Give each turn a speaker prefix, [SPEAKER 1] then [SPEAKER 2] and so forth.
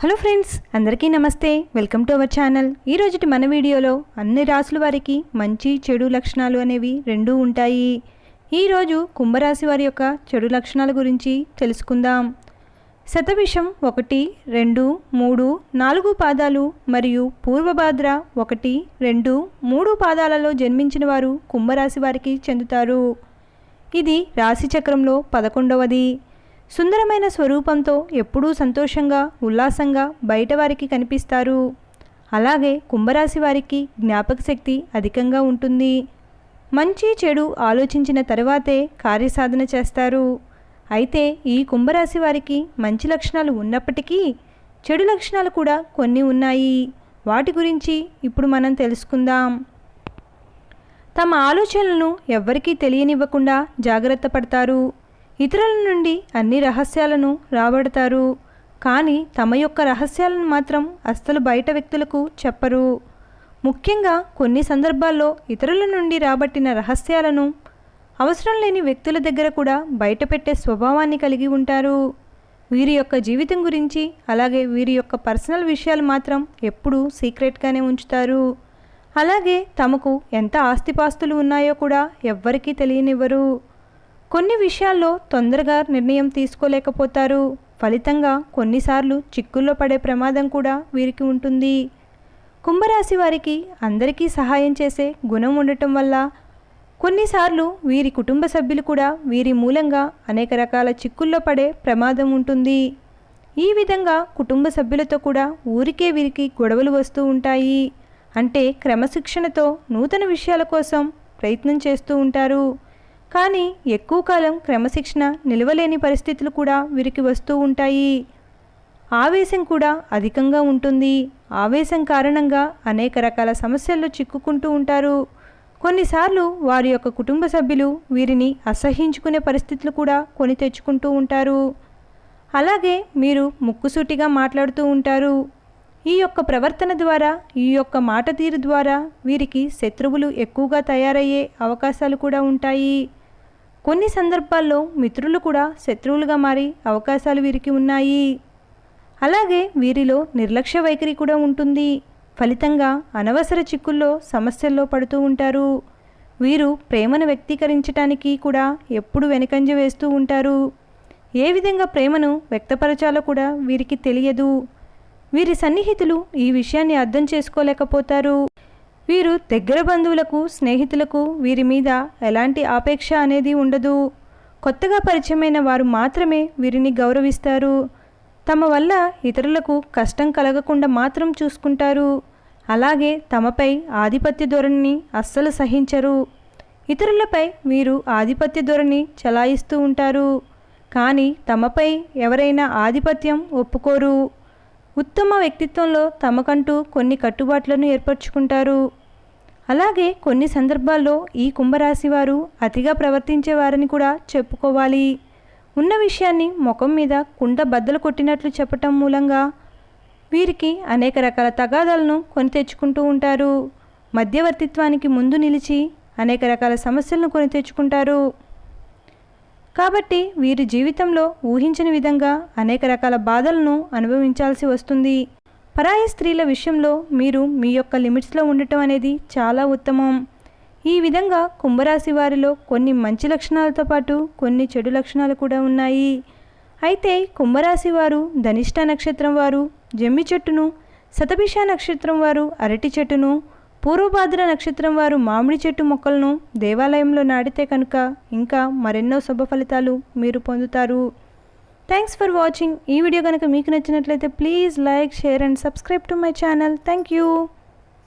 [SPEAKER 1] Hello friends అందరికీ నమస్తే. Welcome to our channel. ఈ రోజుటి మన వీడియోలో అన్ని రాసుల వారికి మంచి చెడు లక్షణాలు అనేవి రెండూ ఉంటాయి. ఈరోజు కుంభరాశి వారి యొక్క చెడు లక్షణాల గురించి తెలుసుకుందాం. శతవిషం ఒకటి రెండు మూడు నాలుగు పాదాలు మరియు పూర్వభాద్ర ఒకటి రెండు మూడు పాదాలలో జన్మించిన వారు కుంభరాశి వారికి చెందుతారు. ఇది రాశి చక్రంలో పదకొండవది. సుందరమైన స్వరూపంతో ఎప్పుడూ సంతోషంగా ఉల్లాసంగా బయట వారికి కనిపిస్తారు. అలాగే కుంభరాశి వారికి జ్ఞాపక శక్తి అధికంగా ఉంటుంది. మంచి చెడు ఆలోచించిన తర్వాతే కార్యసాధన చేస్తారు. అయితే ఈ కుంభరాశి వారికి మంచి లక్షణాలు ఉన్నప్పటికీ చెడు లక్షణాలు కూడా కొన్ని ఉన్నాయి. వాటి గురించి ఇప్పుడు మనం తెలుసుకుందాం. తమ ఆలోచనలను ఎవ్వరికీ తెలియనివ్వకుండా జాగ్రత్త పడతారు. ఇతరుల నుండి అన్ని రహస్యాలను రాబడతారు. కానీ తమ యొక్క రహస్యాలను మాత్రం అస్సలు బయట వ్యక్తులకు చెప్పరు. ముఖ్యంగా కొన్ని సందర్భాల్లో ఇతరుల నుండి రాబట్టిన రహస్యాలను అవసరం లేని వ్యక్తుల దగ్గర కూడా బయటపెట్టే స్వభావాన్ని కలిగి ఉంటారు. వీరి యొక్క జీవితం గురించి అలాగే వీరి యొక్క పర్సనల్ విషయాలు మాత్రం ఎప్పుడూ సీక్రెట్గానే ఉంచుతారు. అలాగే తమకు ఎంత ఆస్తిపాస్తులు ఉన్నాయో కూడా ఎవ్వరికీ తెలియనివ్వరు. కొన్ని విషయాల్లో తొందరగా నిర్ణయం తీసుకోలేకపోతారు. ఫలితంగా కొన్నిసార్లు చిక్కుల్లో పడే ప్రమాదం కూడా వీరికి ఉంటుంది. కుంభరాశి వారికి అందరికీ సహాయం చేసే గుణం ఉండటం వల్ల కొన్నిసార్లు వీరి కుటుంబ సభ్యులు కూడా వీరి మూలంగా అనేక రకాల చిక్కుల్లో పడే ప్రమాదం ఉంటుంది. ఈ విధంగా కుటుంబ సభ్యులతో కూడా ఊరికే వీరికి గొడవలు వస్తూ ఉంటాయి. అంటే క్రమశిక్షణతో నూతన విషయాల కోసం ప్రయత్నం చేస్తూ ఉంటారు. కానీ ఎక్కువ కాలం క్రమశిక్షణ నిలవలేని పరిస్థితులు కూడా వీరికి వస్తూ ఉంటాయి. ఆవేశం కూడా అధికంగా ఉంటుంది. ఆవేశం కారణంగా అనేక రకాల సమస్యల్లో చిక్కుకుంటూ ఉంటారు. కొన్నిసార్లు వారి యొక్క కుటుంబ సభ్యులు వీరిని అసహించుకునే పరిస్థితులు కూడా కొని తెచ్చుకుంటూ ఉంటారు. అలాగే మీరు ముక్కుసూటిగా మాట్లాడుతూ ఉంటారు. ఈ యొక్క ప్రవర్తన ద్వారా ఈ యొక్క మాట తీరు ద్వారా వీరికి శత్రువులు ఎక్కువగా తయారయ్యే అవకాశాలు కూడా ఉంటాయి. కొన్ని సందర్భాల్లో మిత్రులు కూడా శత్రువులుగా మారి అవకాశాలు వీరికి ఉన్నాయి. అలాగే వీరిలో నిర్లక్ష్య వైఖరి కూడా ఉంటుంది. ఫలితంగా అనవసర చిక్కుల్లో సమస్యల్లో పడుతూ ఉంటారు. వీరు ప్రేమను వ్యక్తీకరించడానికి కూడా ఎప్పుడు వెనకంజ వేస్తూ ఉంటారు. ఏ విధంగా ప్రేమను వ్యక్తపరచాలో కూడా వీరికి తెలియదు. వీరి సన్నిహితులు ఈ విషయాన్ని అర్థం చేసుకోలేకపోతారు. వీరు దగ్గర బంధువులకు స్నేహితులకు వీరి మీద ఎలాంటి ఆపేక్ష అనేది ఉండదు. కొత్తగా పరిచయమైన వారు మాత్రమే వీరిని గౌరవిస్తారు. తమ వల్ల ఇతరులకు కష్టం కలగకుండా మాత్రం చూసుకుంటారు. అలాగే తమపై ఆధిపత్య ధోరణిని అస్సలు సహించరు. ఇతరులపై వీరు ఆధిపత్య ధోరణి చలాయిస్తూ ఉంటారు. కానీ తమపై ఎవరైనా ఆధిపత్యం ఒప్పుకోరు. ఉత్తమ వ్యక్తిత్వంలో తమకంటూ కొన్ని కట్టుబాట్లను ఏర్పరచుకుంటారు. అలాగే కొన్ని సందర్భాల్లో ఈ కుంభరాశి వారు అతిగా ప్రవర్తించేవారని కూడా చెప్పుకోవాలి. ఉన్న విషయాన్ని ముఖం మీద కుండ బద్దలు కొట్టినట్లు చెప్పటం మూలంగా వీరికి అనేక రకాల తగాదాలను కొని తెచ్చుకుంటూ ఉంటారు. మధ్యవర్తిత్వానికి ముందు నిలిచి అనేక రకాల సమస్యలను కొని తెచ్చుకుంటారు. కాబట్టి వీరి జీవితంలో ఊహించని విధంగా అనేక రకాల బాధలను అనుభవించాల్సి వస్తుంది. పరాయి స్త్రీల విషయంలో మీరు మీ యొక్క లిమిట్స్లో ఉండటం అనేది చాలా ఉత్తమం. ఈ విధంగా కుంభరాశి వారిలో కొన్ని మంచి లక్షణాలతో పాటు కొన్ని చెడు లక్షణాలు కూడా ఉన్నాయి. అయితే కుంభరాశి వారు ధనిష్ట నక్షత్రం వారు జమ్మి చెట్టును శతభిష నక్షత్రం వారు అరటి చెట్టును పూర్వభాద్ర నక్షత్రం వారు మామిడి చెట్టు మొక్కలను దేవాలయంలో నాటితే కనుక ఇంకా మరెన్నో శుభ ఫలితాలు మీరు పొందుతారు. థ్యాంక్స్ ఫర్ వాచింగ్ ఈ వీడియో కనుక మీకు నచ్చినట్లయితే please like share and subscribe to my channel thank you